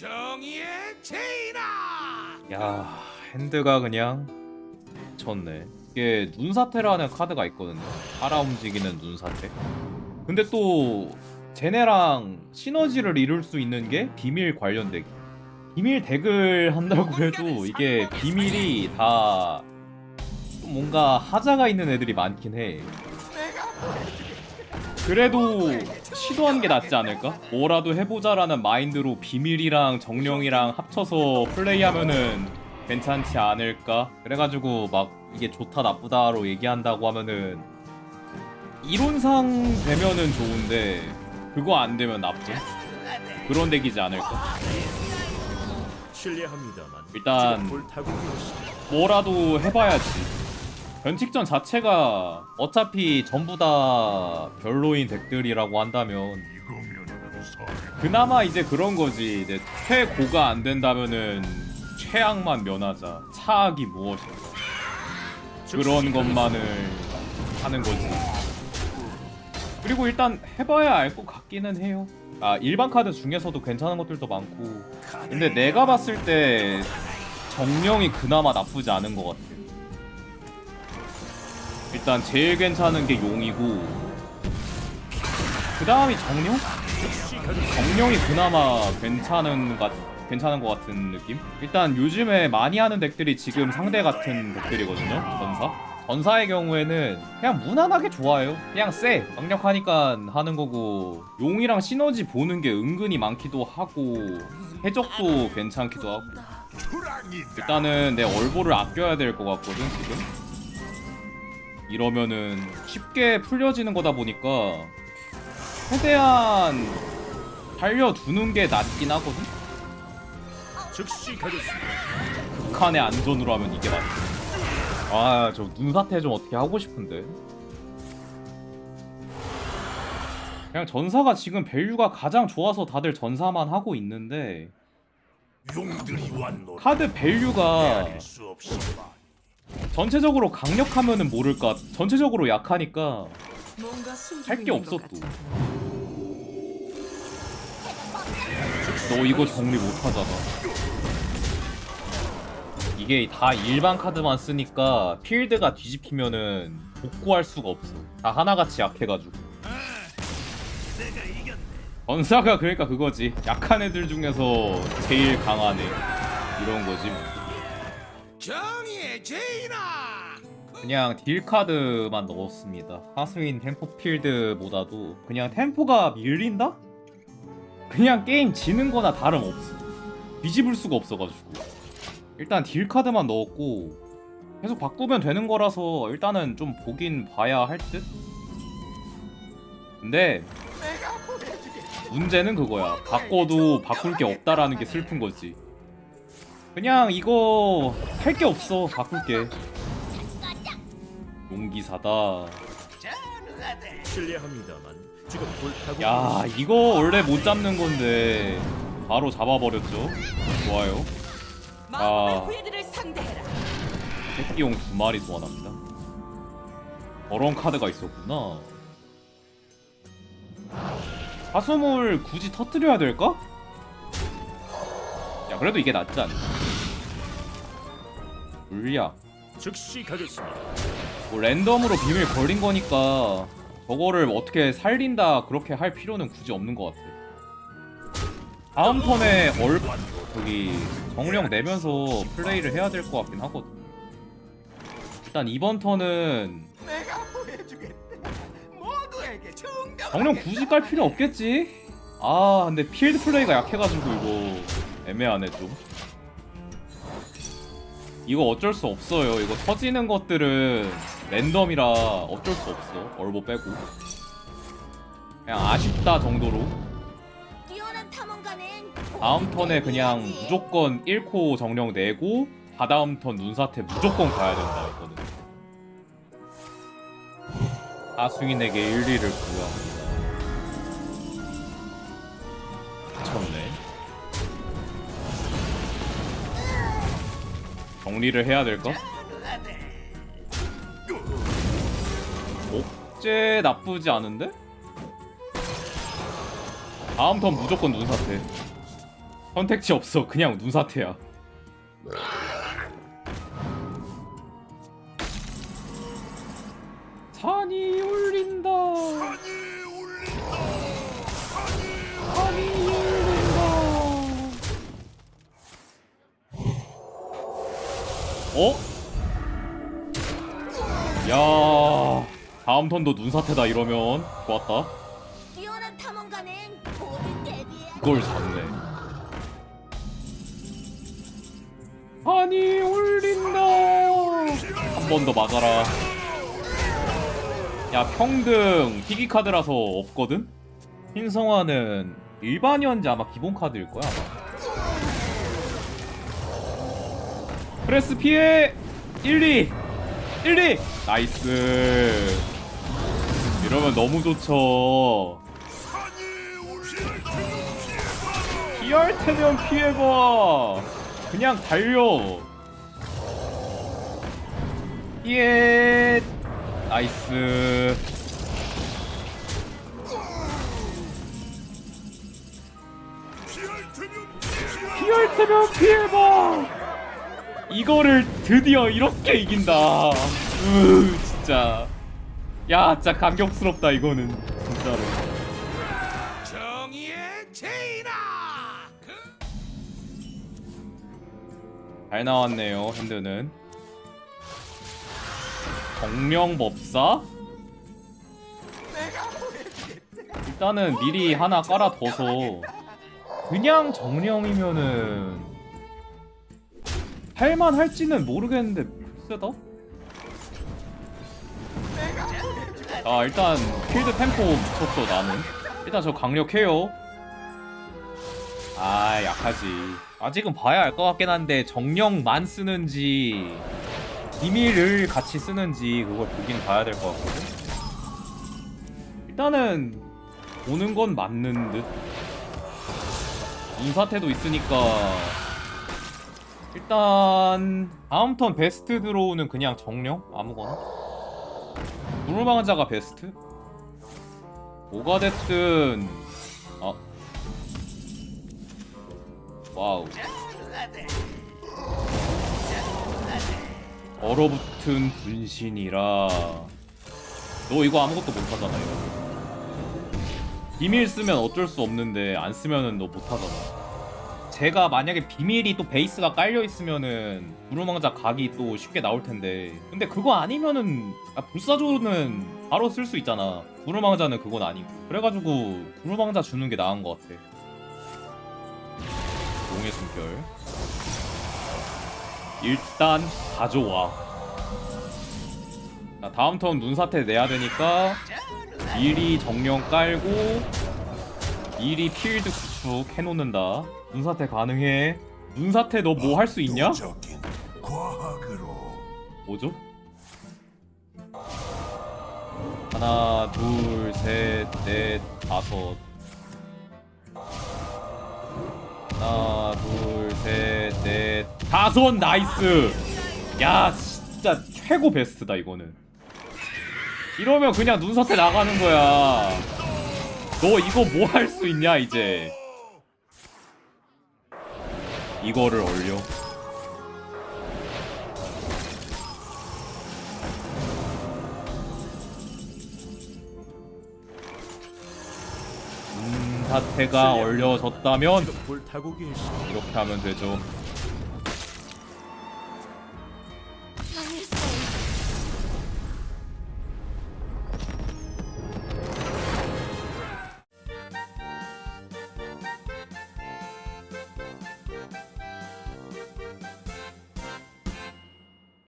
정의의 제인아! 야 핸드가 그냥 미쳤네. 이게 눈사태라는 카드가 있거든요. 알아 움직이는 눈사태. 근데 또 쟤네랑 시너지를 이룰 수 있는 게 비밀 관련 덱 비밀 덱을 한다고 해도 이게 비밀이 다좀 뭔가 하자가 있는 애들이 많긴 해 그래도 시도하는 게 낫지 않을까? 뭐라도 해보자라는 마인드로 비밀이랑 정령이랑 합쳐서 플레이하면은 괜찮지 않을까? 그래가지고 막 이게 좋다 나쁘다로 얘기한다고 하면은 이론상 되면은 좋은데 그거 안 되면 나쁜 그런 덱이지 않을까? 일단. 뭐라도 해봐야지. 변칙전 자체가 어차피 전부 다 별로인 덱들이라고 한다면 그나마 이제 그런 거지. 이제 최고가 안 된다면은 최악만 면하자. 차악이 무엇인가. 그런 것만을 하는 거지. 그리고 일단 해봐야 알 것 같기는 해요. 아 일반 카드 중에서도 괜찮은 것들도 많고. 근데 내가 봤을 때 정령이 그나마 나쁘지 않은 것 같아. 일단 제일 괜찮은 게 용이고 그 다음이 정령? 정령이 그나마 괜찮은 것 괜찮은 것 같은 느낌? 일단 요즘에 많이 하는 덱들이 지금 상대 같은 덱들이거든요. 전사. 전사의 경우에는 그냥 무난하게 좋아요. 그냥 쎄. 강력하니까 하는 거고 용이랑 시너지 보는 게 은근히 많기도 하고 해적도 괜찮기도 하고 일단은 내 얼보를 아껴야 될 것 같거든 지금 이러면은 쉽게 풀려지는 거다 보니까 최대한 달려두는 게 낫긴 하거든 즉시 가겠습니다. 북한의 안전으로 하면 이게 맞지 아 저 눈사태 좀 어떻게 하고 싶은데 그냥 전사가 지금 밸류가 가장 좋아서 다들 전사만 하고 있는데 용들이 왔노라. 카드 밸류가 헤아릴 수 없이 전체적으로 강력하면은 모를까 전체적으로 약하니까 할 게 없어 또. 너 이거 정리 못하잖아. 이게 다 일반 카드만 쓰니까 필드가 뒤집히면은 복구할 수가 없어. 다 하나같이 약해가지고. 전사가 그러니까 그거지. 약한 애들 중에서 제일 강한 애. 이런 거지 뭐. 정의의 제인아 그냥 딜 카드만 넣었습니다. 하수인 템포 필드보다도 그냥 템포가 밀린다? 그냥 게임 지는 거나 다름없어. 뒤집을 수가 없어가지고. 일단 딜 카드만 넣었고 계속 바꾸면 되는 거라서 일단은 좀 보긴 봐야 할 듯? 근데 문제는 그거야. 바꿔도 바꿀 게 없다라는 게 슬픈 거지. 그냥 이거 할 게 없어. 바꿀 게. 용기사다. 실례합니다만 지금 볼타고 야. 이거 원래 못 잡는 건데 바로 잡아버렸죠. 좋아요. 아. 새끼용 두 마리 소환합니다. 저런 카드가 있었구나. 화수물 굳이 터뜨려야 될까? 야, 그래도 이게 낫지 않나? 물약. 즉시 가겠습니다. 뭐 랜덤으로 비밀 걸린 거니까 저거를 어떻게 살린다 그렇게 할 필요는 굳이 없는 것 같아. 다음 턴에 얼 저기 정령 내면서 플레이를 해야 될 것 같긴 하거든. 일단 이번 턴은 내가 보여주겠다 모두에게 정답 정령 굳이 깔 필요 없겠지. 아 근데 필드 플레이가 약해가지고 이거 애매하네 좀. 이거 어쩔 수 없어요. 이거 터지는 것들은 랜덤이라 어쩔 수 없어. 얼보 빼고. 그냥 아쉽다 정도로. 다음 턴에 그냥 무조건 1코 정령 내고 다다음 턴 눈사태 무조건 가야 된다 이거는. 하수인에게 1, 2를 부여합니다. 미쳤네. 정리를 해야 될까? 옥제 나쁘지 않은데? 다음 턴 무조건 눈사태. 선택지 없어 그냥 눈사태야 산이 울린다 산이 어? 야 다음 턴도 눈사태다 이러면 좋았다 뛰어난 탐험가는 모든 대비해. 이걸 잡네. 아니 울린다. 한 번더 맞아라. 야 평등 희귀 카드라서 없거든. 흰성화는 일반이었는지 아마 기본 카드일 거야. 아마. 프레스 피해 1, 2 1, 2 나이스. 이러면 너무 좋죠. 피할 테면 피해봐. 그냥 달려. 예. 나이스. 피할 테면 피해봐. 이거를 드디어 이렇게 이긴다. 으, 진짜. 야, 진짜 감격스럽다 이거는 진짜로. 정의의. 그잘 나왔네요 핸드는 정령법사? 일단은 미리 하나 깔아둬서 그냥 정령이면은 할만 할지는 모르겠는데 세다? 아 일단 필드 템포 미쳤어 나는. 일단 저 강력해요. 아 약하지. 아직은 봐야 알 것 같긴 한데 정령만 쓰는지 기밀을 같이 쓰는지 그걸 보긴 봐야 될 것 같거든. 일단은 보는 건 맞는 듯. 눈사태도 있으니까 일단 다음 턴 베스트 들어오는 그냥 정령? 아무거나? 누르망자가 베스트? 뭐가 됐든 아. 와우. 얼어붙은 분신이라. 너 이거 아무것도 못하잖아 이거. 비밀 쓰면 어쩔 수 없는데 안 쓰면은 너 못하잖아 제가 만약에 비밀이 또 베이스가 깔려 있으면은 구루망자 각이 또 쉽게 나올 텐데. 근데 그거 아니면은 아, 불사조는 바로 쓸 수 있잖아. 구루망자는 그건 아니고. 그래가지고 구루망자 주는 게 나은 것 같아. 용의 숨결. 일단 가져와. 자, 다음 턴 눈사태 내야 되니까 미리 정령 깔고 미리 필드 구축 해놓는다 눈사태 가능해? 눈사태 너 뭐 할 수 있냐? 적인 과학으로. 뭐죠? 하나 둘셋넷 다섯. 하나 둘셋넷. 다섯 나이스! 야 진짜 최고 베스트다 이거는. 이러면 그냥 눈사태 나가는 거야. 너 이거 뭐 할 수 있냐 이제 이거를 올려. 얼려졌다면 지금 불타고 계십니다. 이렇게 하면 되죠